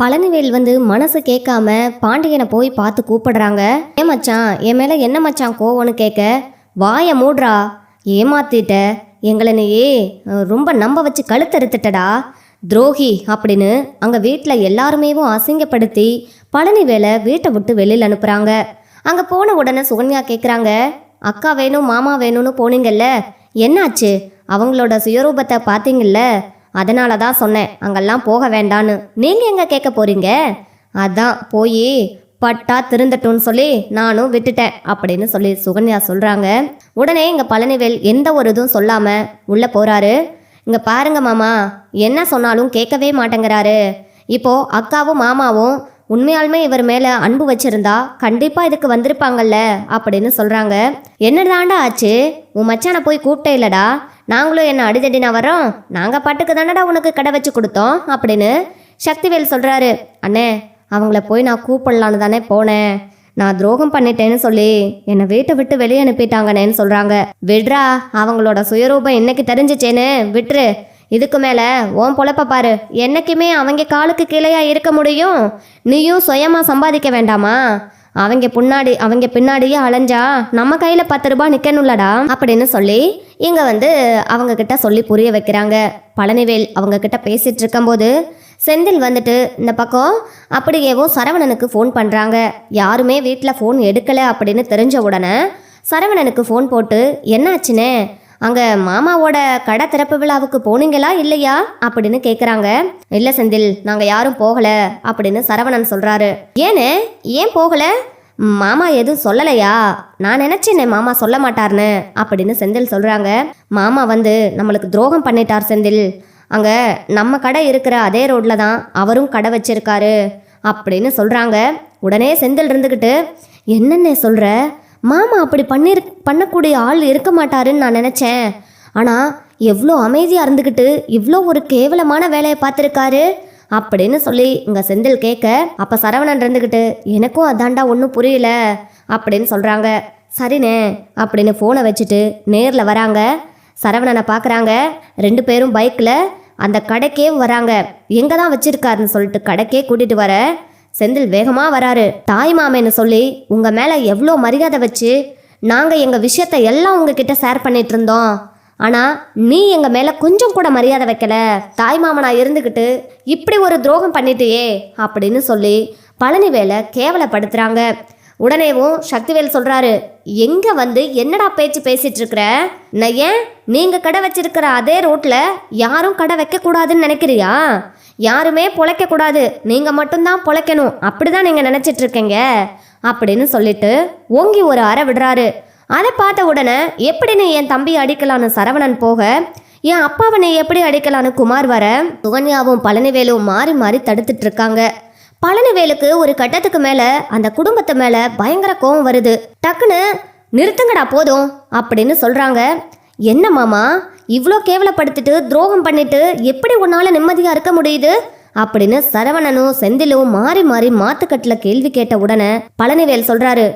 பழனிவேல் வந்து மனசு கேட்காம பாண்டியனை போய் பார்த்து கூப்பிடுறாங்க. ஏன் மச்சான் என் மேலே என்ன மச்சான் கோவம்னு கேட்க? வாயை மூடுறா. ஏமாத்திட்ட. எங்களை நீயே ரொம்ப நம்ப வச்சு கழுத்தறுத்துட்டடா துரோகி அப்படின்னு அங்கே வீட்டில் எல்லாருமேவும் அசிங்கப்படுத்தி பழனிவேலை வீட்டை விட்டு வெளியில் அனுப்புகிறாங்க அங்கே போன உடனே சுகன்யா கேட்குறாங்க அக்கா வேணும் மாமா வேணும்னு போனீங்கல்ல? என்னாச்சு? அவங்களோட சுயரூபத்தை பார்த்தீங்கல்ல? அதனால தான் சொன்னேன் அங்கெல்லாம் போக வேண்டான்னு. நீங்கள் எங்கே கேட்க போறீங்க? அதான் போய் பட்டா திருந்தட்டும்னு சொல்லி நானும் விட்டுட்டேன் அப்படின்னு சொல்லி சுகன்யா சொல்கிறாங்க உடனே இங்கே பழனிவேல் எந்த ஒரு இதுவும் சொல்லாமல் உள்ளே போகிறாரு இங்கே பாருங்க மாமா என்ன சொன்னாலும் கேட்கவே மாட்டேங்கிறாரு. இப்போது அக்காவும் மாமாவும் உண்மையாலுமே இவர் மேலே அன்பு வச்சிருந்தா கண்டிப்பாக இதுக்கு வந்திருப்பாங்கல்ல அப்படின்னு சொல்கிறாங்க என்னதாண்டா ஆச்சு? உன் மச்சானை போய் கூப்பிட்டே இல்லடா. நாங்களும் என்ன அடிதடினா வரோம் நாங்கள் பாட்டுக்கு தானடா உனக்கு கடை வச்சு கொடுத்தோம்? அப்படின்னு சக்திவேல் சொல்கிறாரு அண்ணே அவங்கள போய் நான் கூப்பிடலான்னு தானே போனேன். நான் துரோகம் பண்ணிட்டேன்னு சொல்லி என்னை வீட்டை விட்டு வெளியே அனுப்பிட்டாங்கண்ணேன்னு சொல்கிறாங்க விட்ரா அவங்களோட சுயரூபம் என்னைக்கு தெரிஞ்சிச்சேன்னு விட்டுரு. இதுக்கு மேலே ஓம் பொழப்ப பாரு. என்னைக்குமே அவங்க காலுக்கு கீழேயா இருக்க முடியும். நீயும் சுயமாக சம்பாதிக்க வேண்டாமா? அவங்க பின்னாடி அவங்க பின்னாடியே அலைஞ்சா நம்ம கையில் பத்து ரூபாய் நிற்கணும்லடா அப்படின்னு சொல்லி இங்கே வந்து அவங்க கிட்ட சொல்லி புரிய வைக்கிறாங்க. பழனிவேல் அவங்க கிட்ட பேசிட்டு இருக்கும்போது செந்தில் வந்துட்டு இந்த பக்கம் அப்படியேவோ சரவணனுக்கு ஃபோன் பண்ணுறாங்க யாருமே வீட்டில் ஃபோன் எடுக்கலை அப்படின்னு தெரிஞ்ச உடனே சரவணனுக்கு ஃபோன் போட்டு என்னாச்சுனே? அங்கே மாமாவோட கடை திறப்பு விழாவுக்கு போனீங்களா இல்லையா? அப்படின்னு கேட்குறாங்க இல்லை செந்தில் நாங்கள் யாரும் போகலை அப்படின்னு சரவணன் சொல்கிறாரு ஏன்னு ஏன் போகலை? மாமா எதுவும் சொல்லலையா? நான் நினச்சேனே மாமா சொல்ல மாட்டார்னு அப்படின்னு செந்தில் சொல்கிறாங்க மாமா வந்து நம்மளுக்கு துரோகம் பண்ணிட்டார் செந்தில். அங்கே நம்ம கடை இருக்கிற அதே ரோட்டில் தான் அவரும் கடை வச்சிருக்காரு அப்படின்னு சொல்கிறாங்க உடனே செந்தில் இருந்துக்கிட்டு என்னென்ன சொல்கிற மாமா அப்படி பண்ணிரு பண்ணக்கூடிய ஆள் இருக்க மாட்டாருன்னு நான் நினச்சேன். ஆனால் எவ்வளோ அமைதியாக இருந்துக்கிட்டு இவ்வளோ ஒரு கேவலமான வேலையை பார்த்துருக்காரு? அப்படின்னு சொல்லி இங்கே செந்தில் கேட்க அப்போ சரவணன் இருந்துக்கிட்டு எனக்கும் அதாண்டா ஒன்றும் புரியல. அப்படின்னு சொல்கிறாங்க சரிண்ணே அப்படின்னு ஃபோனை வச்சுட்டு நேரில் வராங்க. சரவணனை பார்க்குறாங்க ரெண்டு பேரும் பைக்கில் அந்த கடைக்கே வராங்க. எங்கே தான் வச்சுருக்காருன்னு சொல்லிட்டு கடைக்கே கூட்டிகிட்டு வர செந்தில் வேகமாக வராரு. தாய் மாமேன்னு சொல்லி உங்கள் மேலே எவ்வளோ மரியாதை வச்சு நாங்கள் எங்கள் விஷயத்தை எல்லாம் உங்ககிட்ட ஷேர் பண்ணிட்டு இருந்தோம். ஆனால் நீ எங்கள் மேலே கொஞ்சம் கூட மரியாதை வைக்கல. தாய் மாமனா இருந்துக்கிட்டு இப்படி ஒரு துரோகம் பண்ணிட்டியே அப்படின்னு சொல்லி பழனிவேலை கேவலப்படுத்துகிறாங்க உடனேவும் சக்திவேல் சொல்றாரு எங்க வந்து என்னடா பேச்சு பேசிட்டு இருக்கிற? நான் ஏன் நீங்க கடை வச்சிருக்கிற அதே ரோட்ல யாரும் கடை வைக்க கூடாதுன்னு நினைக்கிறியா? யாருமே பிழைக்கக்கூடாது. நீங்கள் மட்டும்தான் பொழைக்கணும். அப்படிதான் தான் நீங்கள் இருக்கீங்க அப்படின்னு சொல்லிட்டு ஓங்கி ஒரு அறை விடுறாரு. அதை பார்த்த உடனே எப்படி நீ என் தம்பி அடிக்கலான்னு சரவணன் போக? என் அப்பாவை நீ எப்படி அடிக்கலான்னு குமார் வர? சுகன்யாவும் பழனிவேலும் மாறி மாறி தடுத்துட்டு இருக்காங்க பழனிவேலுக்கு ஒரு கட்டத்துக்கு மேலே அந்த குடும்பத்து மேலே பயங்கர கோவம் வருது. டக்குன்னு நிறுத்துங்கடா போதும். அப்படின்னு சொல்கிறாங்க என்ன மாமா? இவ்வளோ கேவலப்படுத்திட்டு துரோகம் பண்ணிட்டு எப்படி உன்னால் நிம்மதியாக இருக்க முடியுது? அப்படின்னு சரவணனும் செந்திலும் மாறி மாறி மாத்துக்கட்டில் கேள்வி கேட்ட உடனே பழனிவேல் சொல்கிறாரு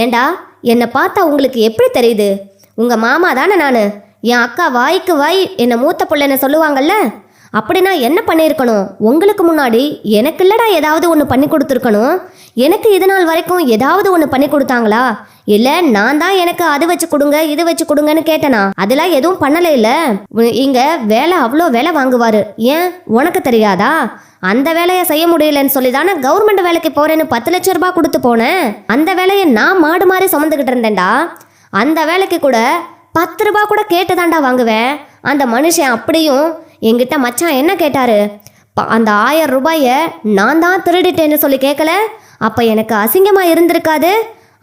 ஏண்டா என்னை பார்த்தா உங்களுக்கு எப்படி தெரியுது? உங்கள் மாமா தானே நான்? என் அக்கா வாய்க்கு வாய் என்னை மூத்த பிள்ளைன்னு சொல்லுவாங்கல்ல? அப்படின்னா என்ன பண்ணியிருக்கணும்? உங்களுக்கு முன்னாடி எனக்கு இல்லடா ஏதாவது ஒன்று பண்ணி கொடுத்துருக்கணும்? எனக்கு இது நாள் வரைக்கும் ஏதாவது ஒன்று பண்ணி கொடுத்தாங்களா? இல்லை நான் தான் எனக்கு அது வச்சு கொடுங்க இது வச்சு கொடுங்கன்னு கேட்டேனா? அதெல்லாம் எதுவும் பண்ணலை இல்லை? இங்கே வேலை அவ்வளோ வேலை வாங்குவார். ஏன்? உனக்கு தெரியாதா? அந்த வேலையை செய்ய முடியலன்னு சொல்லி தானே கவர்மெண்ட் வேலைக்கு போறேன்னு பத்து லட்ச ரூபாய் கொடுத்து போனேன். அந்த வேலையை நான் மாடு மாதிரி சுமந்துக்கிட்டு இருந்தேன்டா. அந்த வேலைக்கு கூட பத்து ரூபாய் கூட கேட்டு தாண்டா வாங்குவேன். அந்த மனுஷன் அப்படியும் என்கிட்ட மச்சான் என்ன கேட்டாரு? அந்த ஆயிரம் ரூபாயை நான் தான் திருடிட்டேன்னு சொல்லி கேட்கல அப்போ எனக்கு அசிங்கமாக இருந்திருக்காது?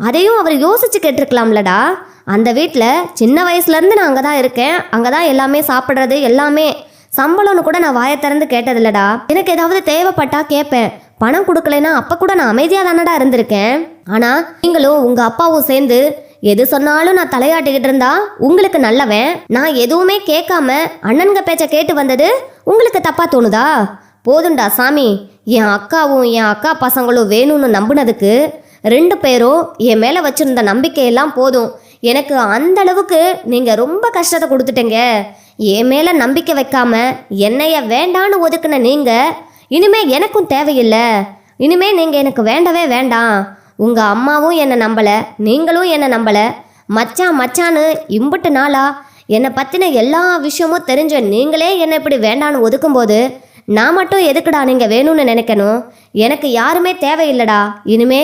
அதையும் அவர் யோசிச்சு கேட்டிருக்கலாம்லடா. அந்த வீட்டில் சின்ன வயசுலேருந்து நான் அங்கே தான் இருக்கேன். அங்கே தான் எல்லாமே சாப்பிட்றது எல்லாமே. சம்பளம்னு கூட நான் வாயை திறந்து கேட்டதில்லடா. எனக்கு ஏதாவது தேவைப்பட்டா கேட்பேன். பணம் கொடுக்கலைன்னா அப்போ கூட நான் அமைதியாக தானடா இருந்திருக்கேன்? ஆனால் நீங்களும் உங்கள் அப்பாவும் சேர்ந்து எது சொன்னாலும் நான் தலையாட்டிக்கிட்டு இருந்தா உங்களுக்கு நல்லவன்? நான் எதுவுமே கேட்காம அண்ணனுங்க பேச்ச கேட்டு வந்தது உங்களுக்கு தப்பா தோணுதா? போதுண்டா சாமி. என் அக்காவும் என் அக்கா பசங்களும் வேணும்னு நம்பினதுக்கு ரெண்டு பேரும் என் மேலே வச்சிருந்த நம்பிக்கையெல்லாம் போதும். எனக்கு அந்த அளவுக்கு நீங்கள் ரொம்ப கஷ்டத்தை கொடுத்துட்டீங்க. என் மேலே நம்பிக்கை வைக்காம என்னைய வேண்டான்னு ஒதுக்குன நீங்கள் இனிமே எனக்கும் தேவையில்லை. இனிமே நீங்கள் எனக்கு வேண்டவே வேண்டாம். உங்கள் அம்மாவும் என்னை நம்பலை நீங்களும் என்னை நம்பலை. மச்சான் மச்சான்னு இம்புட்டு நாளா? என்னை பற்றின எல்லா விஷயமும் தெரிஞ்ச நீங்களே என்னை இப்படி வேண்டான்னு ஒதுக்கும்போது நான் மட்டும் எதுக்குடா நீங்கள் வேணும்னு நினைக்கணும்? எனக்கு யாருமே தேவையில்லடா. இனிமே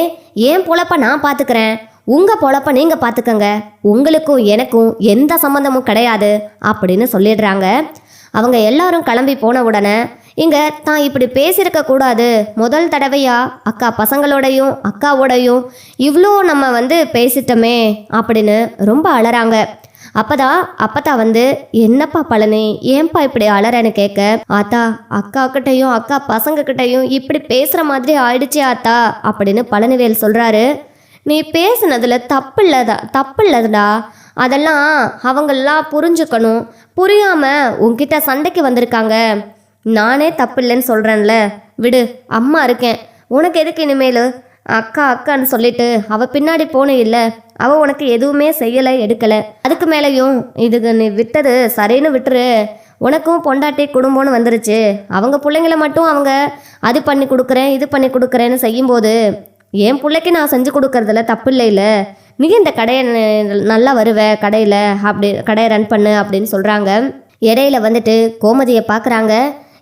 ஏன் பொழப்ப நான் பார்த்துக்கிறேன் உங்கள் பொழப்ப நீங்கள் பார்த்துக்கங்க உங்களுக்கும் எனக்கும் எந்த சம்மந்தமும் கிடையாது அப்படின்னு சொல்லிடுறாங்க. அவங்க எல்லாரும் கிளம்பி போன உடனே இங்கே தான் இப்படி பேசியிருக்க கூடாது. முதல் தடவையா? அக்கா பசங்களோடையும் அக்காவோடையும் இவ்வளோ நம்ம வந்து பேசிட்டோமே அப்படின்னு ரொம்ப அழறாங்க அப்பதான் அப்பத்தா வந்து என்னப்பா பழனி ஏன்பா இப்படி அலறன்னு கேட்க? ஆத்தா அக்கா கிட்டையும் அக்கா பசங்க கிட்டையும் இப்படி பேசுற மாதிரி ஆயிடுச்சே ஆத்தா அப்படின்னு பழனிவேல் சொல்றாரு. நீ பேசுனதுல தப்பு இல்லதா தப்பு இல்லதுடா அதெல்லாம் அவங்கெல்லாம் புரிஞ்சுக்கணும். புரியாம உன்கிட்ட சண்டைக்கு வந்திருக்காங்க. நானே தப்பு இல்லைன்னு சொல்கிறேன்ல விடு அம்மா இருக்கேன். உனக்கு எதுக்கு இனிமேல்? அக்கா அக்கான்னு சொல்லிட்டு அவள் பின்னாடி போன இல்லை. அவள் உனக்கு எதுவுமே செய்யலை எடுக்கலை. அதுக்கு மேலேயும் இதுக்கு நீ விட்டது சரின்னு விட்டுரு. உனக்கும் பொண்டாட்டி குடும்பம்னு வந்துருச்சு. அவங்க பிள்ளைங்கள மட்டும் அவங்க அது பண்ணி கொடுக்குறேன் இது பண்ணி கொடுக்குறேன்னு செய்யும்போது என் பிள்ளைக்கு நான் செஞ்சு கொடுக்கறதுல தப்பு இல்லைல்ல நீ இந்த கடையை நல்லா வருவ கடையில் அப்படி கடையை ரன் பண்ணு அப்படின்னு சொல்கிறாங்க இடையில வந்துட்டு கோமதியை பார்க்குறாங்க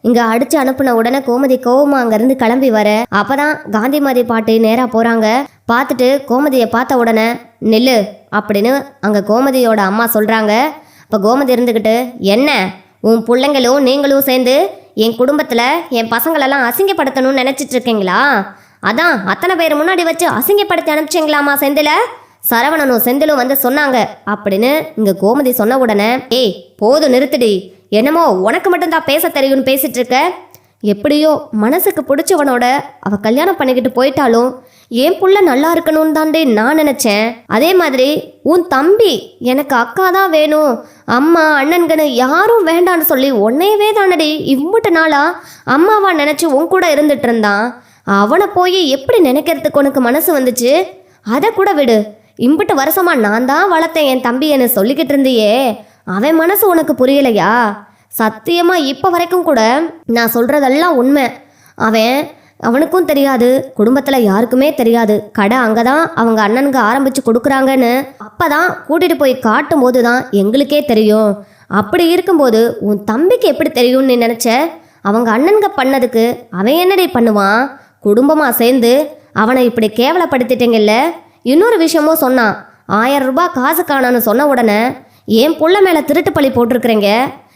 இங்கே அடிச்சு அனுப்புன உடனே கோமதி கோவமா அங்கேருந்து கிளம்பி வர. அப்பதான் காந்திமதி பாட்டி நேராக போகிறாங்க பார்த்துட்டு கோமதியை பார்த்த உடனே நெல்லு அப்படின்னு அங்கே கோமதியோட அம்மா சொல்கிறாங்க இப்போ கோமதி இருந்துக்கிட்டு என்ன? உன் பிள்ளைங்களும் நீங்களும் சேர்ந்து என் குடும்பத்தில் என் பசங்களெல்லாம் அசிங்கப்படுத்தணும்னு நினச்சிட்டு இருக்கீங்களா? அதான் அத்தனை பேர் முன்னாடி வச்சு அசிங்கப்படுத்தி அனுப்பிச்சிங்களாமா செந்தில? சரவணனும் செந்திலும் வந்து சொன்னாங்க. அப்படின்னு இங்க கோமதி சொன்ன உடனே ஏய் போதும் நிறுத்துடி. என்னமோ உனக்கு மட்டும்தான் பேச தெரியும்னு பேசிட்டு இருக்க. எப்படியோ மனசுக்கு பிடிச்சவனோட அவ கல்யாணம் பண்ணிக்கிட்டு போயிட்டாலும் என் புள்ள நல்லா இருக்கணும்னு தாண்டே நான் நினைச்சேன். அதே மாதிரி உன் தம்பி எனக்கு அக்கா தான் வேணும். அம்மா அண்ணன்கன்னு யாரும் வேண்டான்னு சொல்லி உன்னையவே தானடி. இவ்வட்டு நாளா அம்மாவா நினைச்சு உன் கூட இருந்துட்டு இருந்தான். அவனை போய் எப்படி நினைக்கிறதுக்கு உனக்கு மனசு வந்துச்சு? அதை கூட விடு. இம்பிட்டு வருஷமா நான் தான் வளர்த்தேன் என் தம்பி என்ன சொல்லிக்கிட்டு இருந்தியே. அவன் மனசு உனக்கு புரியலையா? சத்தியமா இப்போ வரைக்கும் கூட நான் சொல்றதெல்லாம் உண்மை. அவன் அவனுக்கும் தெரியாது குடும்பத்தில் யாருக்குமே தெரியாது. கடை அங்கே தான் அவங்க அண்ணனுங்க ஆரம்பித்து கொடுக்குறாங்கன்னு அப்போ தான் கூட்டிகிட்டு போய் காட்டும் போது தான் எங்களுக்கே தெரியும். அப்படி இருக்கும்போது உன் தம்பிக்கு எப்படி தெரியும்னு நினச்ச? அவங்க அண்ணனுங்க பண்ணதுக்கு அவன் என்னடி பண்ணுவான்? குடும்பமாக சேர்ந்து அவனை இப்படி கேவலப்படுத்திட்டீங்கல்ல? இன்னொரு விஷயமும் சொன்னான். ஆயிரம் ரூபாய் காசு காணான்னு சொன்ன உடனே என் புள்ள மேலே திருட்டு பழி போட்டிருக்கிறீங்க?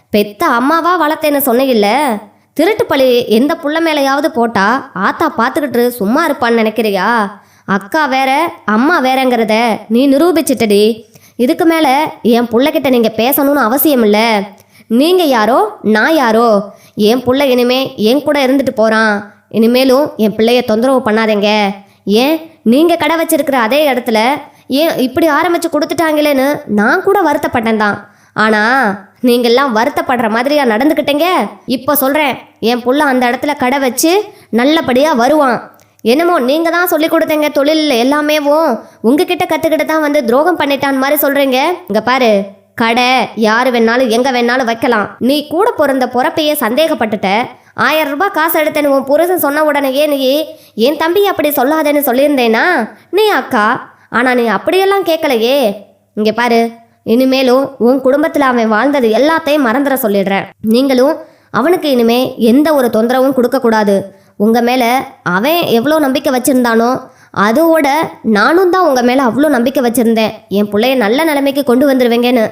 பெத்த அம்மாவா வளர்த்தேன்னு சொன்னீங்கல்ல? திருட்டு பழி எந்த புள்ள மேலேயாவது போட்டா ஆத்தா பார்த்துக்கிட்டு சும்மா இருப்பான்னு நினைக்கிறியா? அக்கா வேற அம்மா வேறங்கிறத நீ நிரூபிச்சிட்டடி. இதுக்கு மேலே என் பிள்ளைகிட்ட நீங்கள் பேசணும்னு அவசியம் இல்லை நீங்கள் யாரோ நான் யாரோ? என் பிள்ளை இனிமே என் கூட இருந்துட்டு போகிறான் இனிமேலும் என் பிள்ளைய தொந்தரவு பண்ணாதீங்க. ஏன்? நீங்கள் கடை வச்சிருக்கிற அதே இடத்துல ஏன் இப்படி ஆரம்பித்து கொடுத்துட்டாங்களேன்னு நான் கூட வருத்தப்பட்டேன் தான். ஆனால் நீங்கள்லாம் வருத்தப்படுற மாதிரியா நடந்துக்கிட்டீங்க இப்போ சொல்கிறேன் என் புள்ள அந்த இடத்துல கடை வச்சு நல்லபடியாக வருவான். என்னமோ நீங்கள் தான் சொல்லி கொடுத்தீங்க தொழில் எல்லாமேவும் உங்ககிட்ட கற்றுக்கிட்டு தான் வந்து துரோகம் பண்ணிட்டான் மாதிரி சொல்கிறீங்க இங்கே பாரு கடை யார் வேணாலும் எங்கே வேணாலும் வைக்கலாம். நீ கூட பிறந்த பிறப்பையே சந்தேகப்பட்டுட்ட. ஆயிரம் ரூபாய் காசு எடுத்தேன்னு உன் புருஷன் சொன்ன உடனேயே நீ என் தம்பி அப்படி சொல்லாதேன்னு சொல்லியிருந்தேனா? நீ அக்கா? ஆனால் நீ அப்படியெல்லாம் கேட்கலையே. இங்கே பாரு இனிமேலும் உன் குடும்பத்தில் அவன் வாழ்ந்தது எல்லாத்தையும் மறந்துட சொல்லிடுறேன். நீங்களும் அவனுக்கு இனிமே எந்த ஒரு தொந்தரவும் கொடுக்கக்கூடாது. உங்கள் மேலே அவன் எவ்வளோ நம்பிக்கை வச்சுருந்தானோ அதோட நானும் தான் உங்கள் மேலே அவ்வளோ நம்பிக்கை வச்சுருந்தேன். என் பிள்ளைய நல்ல நிலைமைக்கு கொண்டு வந்துடுவேங்கன்னு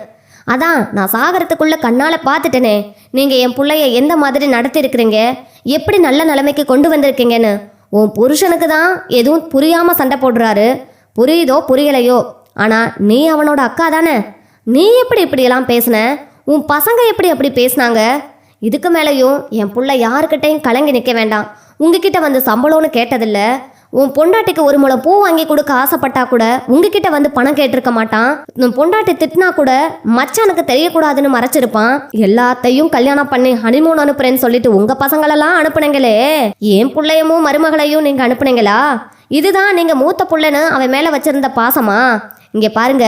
அதான் நான் சாகரத்துக்குள்ளே கண்ணால் பார்த்துட்டேனே. நீங்கள் என் பிள்ளைய எந்த மாதிரி நடத்திருக்கிறீங்க எப்படி நல்ல நிலைமைக்கு கொண்டு வந்திருக்கீங்கன்னு? உன் புருஷனுக்கு தான் எதுவும் புரியாமல் சண்டை போடுறாரு. புரியுதோ புரியலையோ? ஆனால் நீ அவனோட அக்கா தானே? நீ எப்படி இப்படியெல்லாம் பேசின? உன் பசங்க எப்படி அப்படி பேசுனாங்க? இதுக்கு மேலேயும் என் பிள்ளை யாருக்கிட்டையும் கலங்கி நிற்க வேண்டாம். உங்ககிட்ட வந்து சம்பளம்னு கேட்டதில்ல. உன் பொண்டாட்டிக்கு ஒரு முளை பூ வாங்கி கொடுக்க ஆசைப்பட்டா கூட உங்ககிட்ட வந்து பணம் கேட்டிருக்க மாட்டான். உன் பொண்டாட்டி திட்டினா கூட மச்சானுக்கு தெரியக்கூடாதுன்னு மறைச்சிருப்பான். எல்லாத்தையும் கல்யாணம் பண்ணி ஹனிமூன் அனுப்புறேன்னு சொல்லிட்டு உங்க பசங்களெல்லாம் அனுப்புனீங்களே. என் பிள்ளையமும் மருமகளையும் நீங்க அனுப்புனீங்களா? இதுதான் நீங்க மூத்த புள்ளைன்னு அவன் மேல வச்சிருந்த பாசமா? இங்க பாருங்க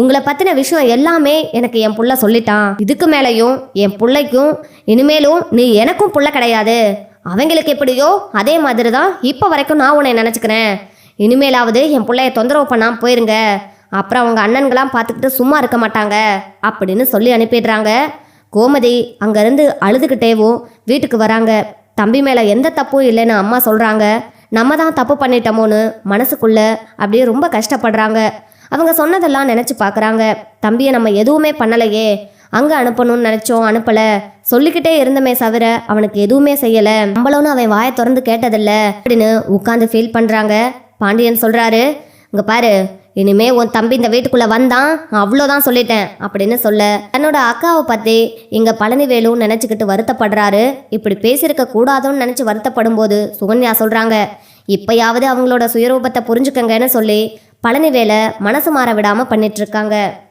உங்களை பத்தின விஷயம் எல்லாமே எனக்கு என் புள்ள சொல்லிட்டான். இதுக்கு மேலேயும் என் பிள்ளைக்கும் இனிமேலும் நீ எனக்கும் புள்ள கிடையாது. அவங்களுக்கு எப்படியோ அதே மாதிரி தான் இப்போ வரைக்கும் நான் உன்னை நினச்சிக்கிறேன். இனிமேலாவது என் பிள்ளைய தொந்தரவு பண்ணாமல் போயிருங்க. அப்புறம் அவங்க அண்ணன்களாம் பார்த்துக்கிட்டு சும்மா இருக்க மாட்டாங்க அப்படின்னு சொல்லி அனுப்பிடுறாங்க. கோமதி அங்கேருந்து அழுதுகிட்டேவும் வீட்டுக்கு வராங்க. தம்பி மேலே எந்த தப்பும் இல்லைன்னு அம்மா சொல்கிறாங்க நம்ம தான் தப்பு பண்ணிட்டோமோன்னு மனசுக்குள்ள அப்படியே ரொம்ப கஷ்டப்படுறாங்க. அவங்க சொன்னதெல்லாம் நினச்சி பார்க்குறாங்க தம்பியை நம்ம எதுவுமே பண்ணலையே. அங்கே அனுப்பணும்னு நினச்சோம் அனுப்பலை. சொல்லிக்கிட்டே இருந்தமே தவிர அவனுக்கு எதுவுமே செய்யலை. நம்மளும் அவன் வாயை திறந்து கேட்டதில்ல. அப்படின்னு உட்காந்து ஃபீல் பண்ணுறாங்க பாண்டியன் சொல்கிறாரு இங்கே பாரு இனிமே உன் தம்பி இந்த வீட்டுக்குள்ளே வந்தான் அவ்வளோதான் சொல்லிட்டேன் அப்படின்னு சொல்ல. தன்னோட அக்காவை பற்றி இங்கே பழனிவேலு நினச்சிக்கிட்டு வருத்தப்படுறாரு. இப்படி பேசியிருக்க கூடாதுன்னு நினச்சி வருத்தப்படும் போது சுகன்யா சொல்கிறாங்க இப்பயாவது அவங்களோட சுயரூபத்தை புரிஞ்சுக்கங்கன்னு சொல்லி பழனிவேலை மனசு மாற விடாமல் பண்ணிட்டு இருக்காங்க.